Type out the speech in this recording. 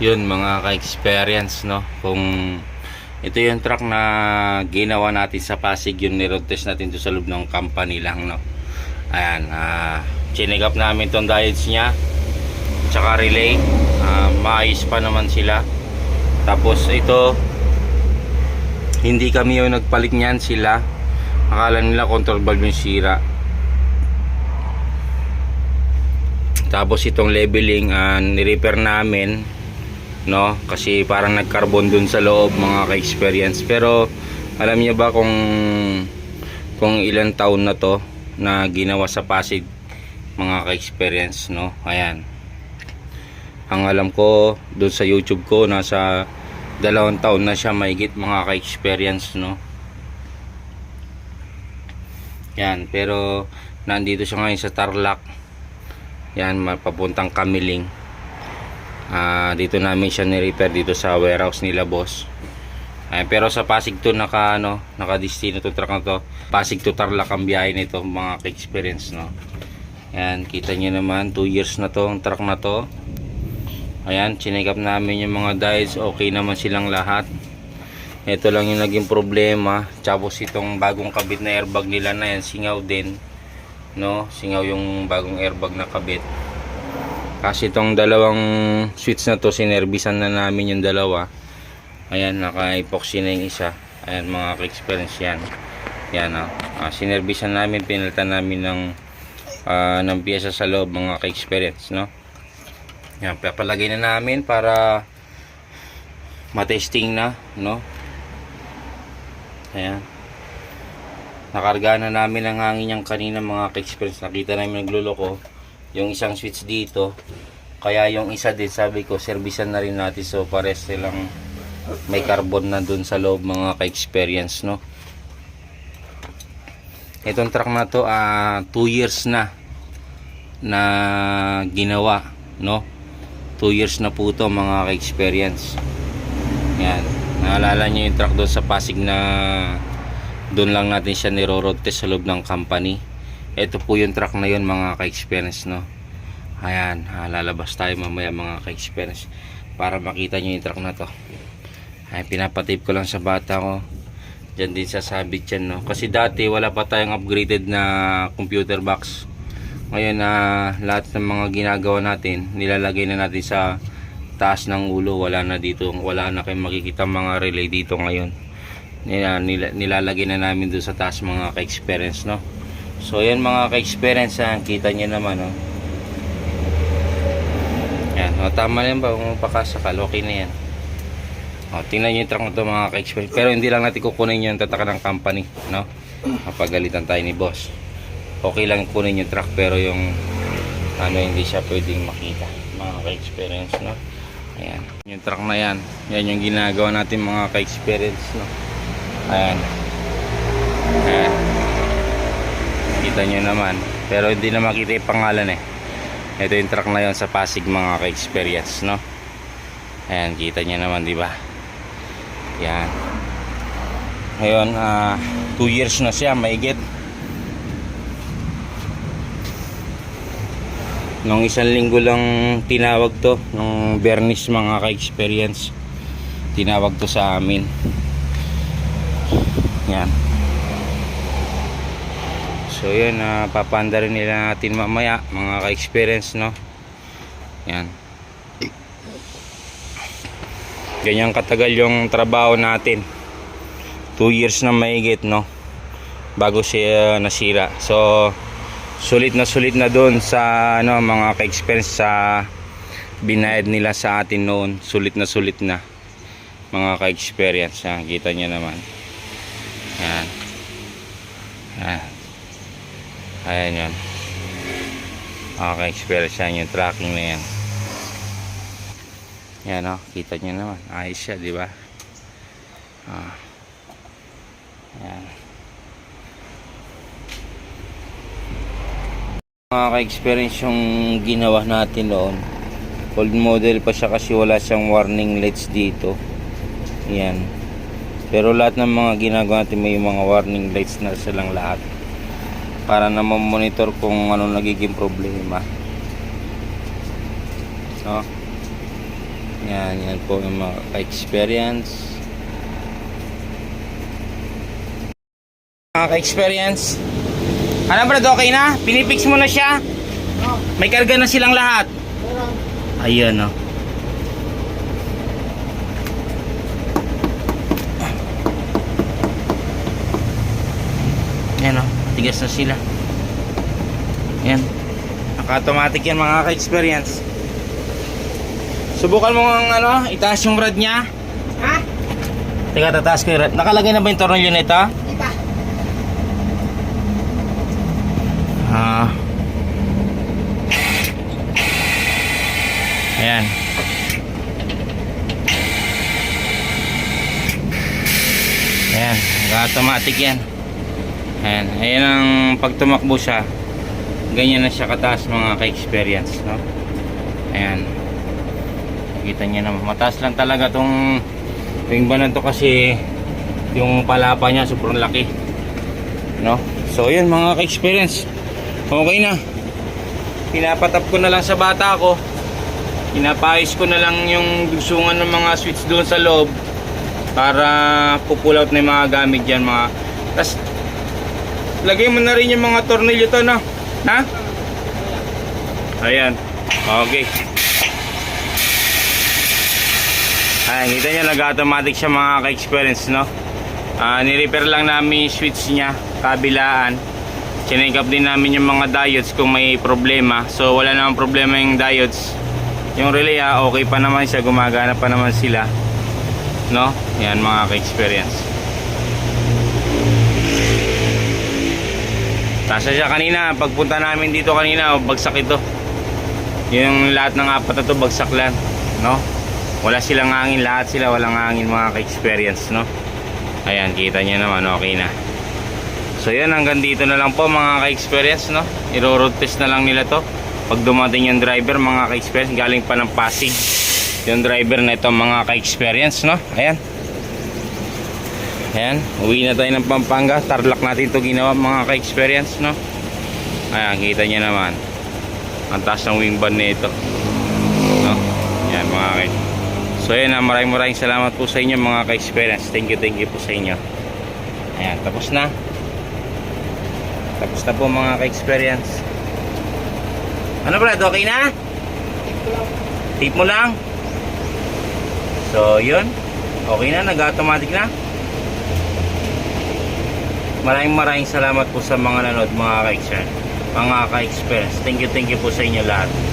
yun mga ka-experience no? Kung ito yung truck na ginawa natin sa Pasig yung niroad test natin doon sa loob ng company lang no? Ayan ah chinig up namin tong diodes niya tsaka relay. Ah, maayos pa naman sila. Tapos ito hindi kami yung nagpalit niyan sila. Akala nila control valve yung sira. Tapos itong leveling uh, ni-repair namin no? Kasi parang nagcarbon dun sa loob mga ka-experience. Pero alam niyo ba kung kung ilang taon na to na ginawa sa Pasig mga ka-experience no? Ayan. Ang alam ko dun sa YouTube ko nasa dalawang taon na siya mahigit mga ka-experience no? Yan pero nandito siya ngayon sa Tarlac. Yan mapapuntang Kamiling Ah, dito namin siya ni-repair dito sa warehouse nila boss. Ayan, pero sa Pasig to naka ano, naka-destino to truck na to. Pasig to Tarlac ang biyahe nito, mga ka-experience no. Ayan, kita niyo naman 2 years na to ang truck na to. Ayan, chinikap namin yung mga dials, okay naman silang lahat. Ito lang yung naging problema. Tapos itong bagong kabit na airbag nila na yan, singaw din. No, singaw yung bagong airbag na kabit. Kasi itong dalawang switch na to, sinerbisan na namin yung dalawa. Ayan, naka-epoxy na yung isa. Ayan, mga ka-experience yan. Yan, oh. Ah, sinerbisan namin, pinalitan namin ng, ah, ng piyesa sa loob, mga ka-experience, no? Yan, papalagay na namin para matesting na, no? Ayan. Nakarga na namin ang hangin yung kanina mga ka-experience. Nakita namin nagluloko yung isang switch dito kaya yung isa din sabi ko servisan na rin natin. So pares silang may carbon na dun sa loob mga ka-experience no? Itong truck na to 2 ah, two years na na ginawa no? 2 years na po to mga ka-experience. Yan. Naalala nyo yung truck doon sa Pasig na doon lang natin siya niro-road test sa loob ng company ito po yung truck na yun mga ka-experience no? Ayan ah, lalabas tayo mamaya mga ka-experience para makita nyo yung truck na to. Ay pinapatape ko lang sa bata ko. Dyan din sa sabit yan no? Kasi dati wala pa tayong upgraded na computer box. Ngayon na lahat ng mga ginagawa natin nilalagay na natin sa taas ng ulo. Wala na dito wala na kayong makikita mga relay dito ngayon. Nila, nilalagay na namin doon sa taas mga ka-experience no So yan mga ka-experience ha, kita nyo naman oh. Yan, o, tama na yan ba? Kung pakasakal, okay na yan. O, tingnan nyo yung truck na mga ka-experience. Pero hindi lang natin kukunin yung tataka ng company, no? Mapagalitan tayo ni boss. Okay lang kunin yung truck pero yung ano hindi siya pwedeng makita mga ka-experience, no? Ayan, yung truck na yan. Yan yung ginagawa natin mga ka-experience, no? Ayan. Ayan kita nyo naman. Pero hindi na makita yung pangalan eh. Ito yung truck na yon sa Pasig mga ka-experience no? Ayan kita nyo naman di ba? Yan ngayon 2 years na siya maigit. Nung isang linggo lang tinawag to nung Bernis mga ka-experience tinawag to sa amin. Yan So yun, uh, papanda rin nila natin mamaya mga ka-experience no. Yan. Ganyan katagal yung trabaho natin. 2 years na mahigit no. Bago siya nasira. So sulit na sulit na doon sa ano mga ka-experience sa binayad nila sa atin noon. Sulit na sulit na mga ka-experience. Kita niyo naman. Yan. Yan. Ayan yun. Okay, experience yan yung tracking na yan. Yan o, kita nyo naman. Ayos siya, di ba? Ah. Yan. Mga ka-experience yung ginawa natin noon. Old model pa siya kasi wala siyang warning lights dito. Yan. Pero lahat ng mga ginagawa natin may mga warning lights na silang lahat para na monitor kung ano nagiging problema no Yan, yan po yung mga ka-experience. Mga ka-experience. Ano brad, okay na? Pinipix mo na siya? May karga na silang lahat. Ayun, oh. Yan, oh. Tigas na sila. Yan. Naka-automatic yan mga ka-experience. Subukan mo ang ano, itaas yung rod niya. Ha? Teka, tataas ko yung rod. Nakalagay na ba yung tornilyo nito? Iba. Ah. Ayan. Ayan, automatic yan. Ayan, ayan ang pag tumakbo siya. Ganyan na siya kataas mga ka-experience, no? Ayan. Kita niya naman, mataas lang talaga tong wing banan to kasi yung palapa niya sobrang laki. No? So, yun mga ka-experience. Okay na. Pinapatap ko na lang sa bata ko. Pinapayos ko na lang yung dusungan ng mga switch doon sa loob para pupull out na yung mga gamit dyan mga tas lagay mo na rin yung mga tornilyo to no? Ha? Ayan. Okay. Ayan kita nyo nag automatic siya mga ka-experience no? Ah, ni-repair lang namin yung switch niya kabilaan. Chinek up din namin yung mga diodes kung may problema. So wala namang problema yung diodes. Yung relay ah, okay pa naman siya gumagana pa naman sila. No? Yan mga ka-experience Tasa siya kanina pagpunta namin dito kanina oh, bagsak ito yung lahat ng apat na to bagsak lang no wala silang hangin lahat sila walang hangin mga ka-experience no ayan kita nyo naman okay na So yan, hanggang dito na lang po mga ka-experience, no? Iro-road test na lang nila to. Pag dumating yung driver, mga ka-experience, galing pa ng Pasig. Yung driver na ito, mga ka-experience, no? Ayan. Ayan, uwi na tayo ng Pampanga. Tarlac natin to ginawa, mga ka-experience, no? Ayan, kita nyo naman. Ang taas ng wing bar nito. No? Ayan, mga ka So yan, ah, maraming maraming salamat po sa inyo, mga ka-experience. Thank you, thank you po sa inyo. Ayan, tapos na. Tapos na po mga ka-experience. Ano Brad, okay na? Tip mo lang. So, yun. Okay na, nag-automatic na. Maraming maraming salamat po sa mga nanood mga ka-experience. Mga ka-experience. Thank you, thank you po sa inyo lahat.